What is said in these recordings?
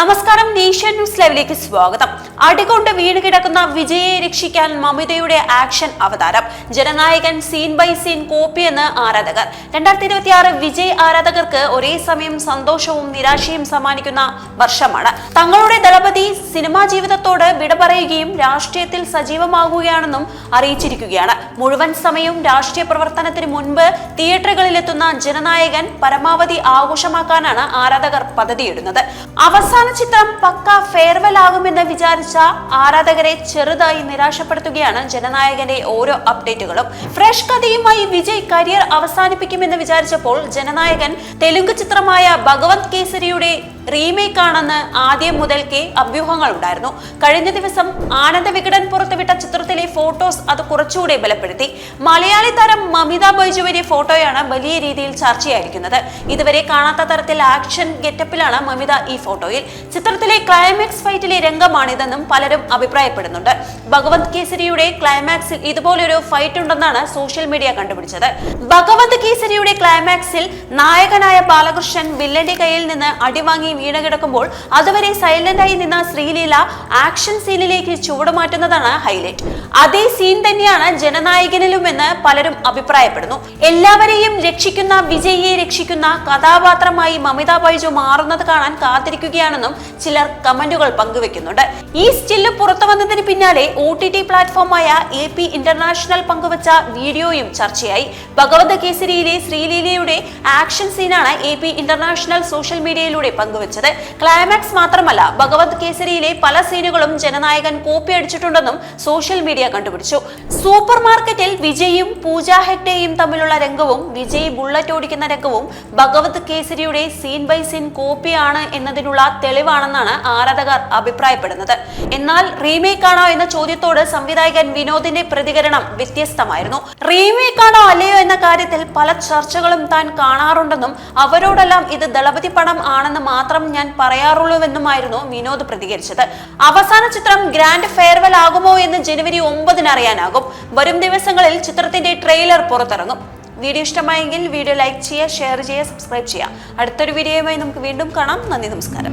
നമസ്കാരം nation news ലൈവിലേക്ക് സ്വാഗതം. അടികൊണ്ട് വീണ് കിടക്കുന്ന വിജയെ രക്ഷിക്കാൻ മമിതയുടെ ആക്ഷൻ അവതാരം. ജനനായകൻ സീൻ ബൈ സീൻ കോപ്പിയെന്ന് ആരാധകർ. രണ്ടായിരത്തി ഇരുപത്തി ആറ് വിജയ് ആരാധകർക്ക് ഒരേ സമയം സന്തോഷവും നിരാശയും സമ്മാനിക്കുന്ന വർഷമാണ്. തങ്ങളുടെ ദളപതി സിനിമാ ജീവിതത്തോട് വിട പറയുകയും രാഷ്ട്രീയത്തിൽ സജീവമാകുകയാണെന്നും അറിയിച്ചിരിക്കുകയാണ്. മുഴുവൻ സമയവും രാഷ്ട്രീയ പ്രവർത്തനത്തിന് മുൻപ് തിയേറ്ററുകളിലെത്തുന്ന ജനനായകൻ പരമാവധി ആഘോഷമാക്കാനാണ് ആരാധകർ പദ്ധതിയിടുന്നത്. അവസാന ചിത്രം പക്ക ഫെയർവെൽ ആകുമെന്ന് വിചാരിച്ച ആരാധകരെ ചെറുതായി നിരാശപ്പെടുത്തുകയാണ് ജനനായകന്റെ ഓരോ അപ്ഡേറ്റുകളും. ഫ്രഷ് കഥയുമായി വിജയ് കരിയർ അവസാനിപ്പിക്കുമെന്ന് വിചാരിച്ചപ്പോൾ ജനനായകൻ തെലുങ്ക് ചിത്രമായ ഭഗവത് കേസരിയുടെ റീമേക്ക് ആണെന്ന് ആദ്യം മുതൽക്കേ അഭ്യൂഹങ്ങൾ ഉണ്ടായിരുന്നു കഴിഞ്ഞ ദിവസം ആനന്ദ വികടൻ പുറത്തുവിട്ട ചിത്രത്തിലെ ഫോട്ടോസ് അത് കുറച്ചുകൂടെ ബലപ്പെടുത്തി. മലയാളി താരം മമിത ബൈജുവിന്റെ ഫോട്ടോയാണ് വലിയ രീതിയിൽ ചർച്ചയായിരിക്കുന്നത്. ഇതുവരെ കാണാത്ത തരത്തിൽ ആക്ഷൻ ഗെറ്റപ്പിലാണ് മമിത ഈ ഫോട്ടോയിൽ. ചിത്രത്തിലെ ക്ലൈമാക്സ് ഫൈറ്റിലെ രംഗമാണിതെന്നും പലരും അഭിപ്രായപ്പെടുന്നുണ്ട്. ഭഗവത് കേസരിയുടെ ക്ലൈമാക്സിൽ ഇതുപോലൊരു ഫൈറ്റ് ഉണ്ടെന്നാണ് സോഷ്യൽ മീഡിയ കണ്ടുപിടിച്ചത്. ഭഗവത് കേസരിയുടെ ക്ലൈമാക്സിൽ നായകനായ ബാലകൃഷ്ണൻ വില്ലന്റെ കയ്യിൽ നിന്ന് അടിവാങ്ങി വീണ് കിടക്കുമ്പോൾ അതുവരെ സൈലന്റ് ആയി നിന്ന ശ്രീലീല ആക്ഷൻ സീനിലേക്ക് ചുവടുമാറ്റുന്നതാണ് ഹൈലൈറ്റ്. അതേ സീൻ തന്നെയാണ് ജനനായകനിലുമെന്ന് പലരും അഭിപ്രായപ്പെടുന്നു. എല്ലാവരെയും രക്ഷിക്കുന്ന വിജയിയെ രക്ഷിക്കുന്ന കഥാപാത്രമായി മമിത ബൈജു മാറുന്നത് കാണാൻ കാത്തിരിക്കുകയാണെന്നും ചിലർ കമന്റുകൾ പങ്കുവെക്കുന്നുണ്ട്. ഈ സ്റ്റില്ല് പുറത്തു വന്നതിന് പിന്നാലെ ഒ ടി ടി പ്ലാറ്റ്ഫോമായ എ പി ഇന്റർനാഷണൽ പങ്കുവച്ച വീഡിയോയും ചർച്ചയായി. ഭഗവത് കേസരിയിലെ ശ്രീലീലയുടെ ആക്ഷൻ സീനാണ് എ പി ഇന്റർനാഷണൽ സോഷ്യൽ മീഡിയയിലൂടെ പങ്കുവച്ചത്. ക്ലൈമാക്സ് മാത്രമല്ല ഭഗവത് കേസരിയിലെ പല സീനുകളും ജനനായകൻ കോപ്പി അടിച്ചിട്ടുണ്ടെന്നും സോഷ്യൽ മീഡിയ കണ്ടുപിടിച്ചു. സൂപ്പർ മാർക്കറ്റിൽ വിജയും പൂജ ഹെഗ്ഡെയും തമ്മിലുള്ള രംഗവും വിജയ് ബുള്ളറ്റ് ഓടിക്കുന്ന രംഗവും ഭഗവത് കേസരിയുടെ സീൻ ബൈ സീൻ കോപ്പിയാണ് എന്നതിനുള്ള തെളിവാണെന്നാണ് ആരാധകർ അഭിപ്രായപ്പെടുന്നത്. എന്നാൽ റീമേക്ക് ആണോ എന്ന ചോദ്യത്തോട് സംവിധായകൻ വിനോദിന്റെ പ്രതികരണം വ്യത്യസ്തമായിരുന്നു. റീമേക്ക് ആണോ അല്ലയോ എന്ന കാര്യത്തിൽ പല ചർച്ചകളും താൻ കാണാറുണ്ടെന്നും അവരോടെല്ലാം ഇത് ദളപതി പടം ആണെന്ന് മാത്രം ഞാൻ പറയാറുള്ളൂവെന്നുമായിരുന്നു വിനോദ് പ്രതികരിച്ചത്. അവസാന ചിത്രം ഗ്രാൻഡ് ഫെയർവെൽ ആകുമോ എന്ന് ജനുവരി ഒമ്പതിന് അറിയാനാകും. വരും ദിവസങ്ങളിൽ ചിത്രത്തിന്റെ ട്രെയിലർ പുറത്തിറങ്ങും. വീഡിയോ ഇഷ്ടമായെങ്കിൽ വീഡിയോ ലൈക്ക് ചെയ്യുക ഷെയർ ചെയ്യുക സബ്സ്ക്രൈബ് ചെയ്യുക. അടുത്തൊരു വീഡിയോയുമായി നമുക്ക് വീണ്ടും കാണാം. നന്ദി നമസ്കാരം.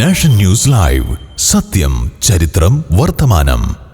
Nation news live. സത്യം ചരിത്രം വർത്തമാനം.